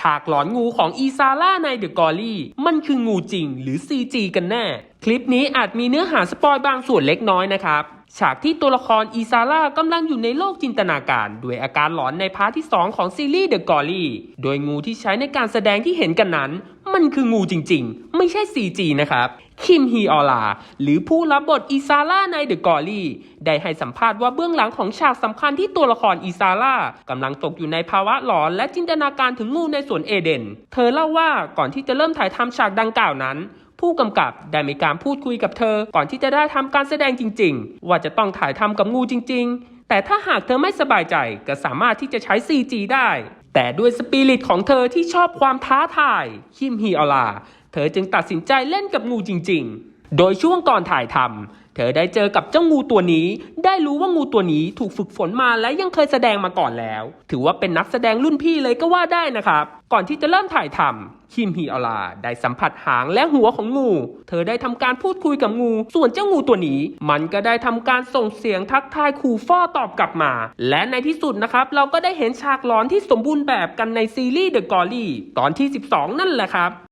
ฉากหลอนงูของอีซาร่าในเดอะกอรี่มันคืองูจริงหรือ CG กันแน่ คลิปนี้อาจมีเนื้อหาสปอยบางส่วนเล็กน้อยนะครับฉากที่ตัวละครอีซาร่ากำลังอยู่ในโลกจินตนาการ ด้วยอาการหลอนในพาร์ทที่ 2 ของซีรีส์เดอะกอรี่โดยงูที่ใช้ในการแสดงที่เห็นกันนั้น มันคืองูจริงๆ ไม่ใช่ CG นะครับ คิมฮีออลา หรือผู้รับบทอีซาร่าในเดอะกอรี่ได้ให้สัมภาษณ์ว่าเบื้องหลังของฉากสำคัญที่ตัวละครอีซาร่ากำลังตกอยู่ในภาวะหลอนและจินตนาการถึงงูในสวนเอเดน เธอเล่าว่าก่อนที่จะเริ่มถ่ายทำฉากดังกล่าวนั้นผู้กำกับได้มีการพูดคุยกับเธอ ก่อนที่จะได้ทำการแสดงจริง ๆ ว่าจะต้องถ่ายทำกับงูจริง ๆ แต่ถ้าหากเธอไม่สบายใจก็สามารถที่จะใช้ CG ได้ แต่ด้วยสปิริตของเธอที่ชอบความท้าทาย คิมฮีอลา เธอจึงตัดสินใจเล่นกับงูจริง ๆ โดยช่วงก่อนถ่ายทำเธอได้เจอกับเจ้างูตัวนี้ ได้รู้ว่างูตัวนี้ถูกฝึกฝนมาและยังเคยแสดงมาก่อนแล้ว ถือว่าเป็นนักแสดงรุ่นพี่เลยก็ว่าได้นะครับ ก่อนที่จะเริ่มถ่ายทำคิมฮีอลาได้สัมผัสหางและหัวของงู เธอได้ทำการพูดคุยกับงู ส่วนเจ้างูตัวนี้ มันก็ได้ทำการส่งเสียงทักทายขู่ฟ้อตอบกลับมา และในที่สุดนะครับ เราก็ได้เห็นฉากหลอนที่สมบูรณ์แบบกันในซีรีส์ The g o r y ตอนที่ 12 นั่นแหละครับ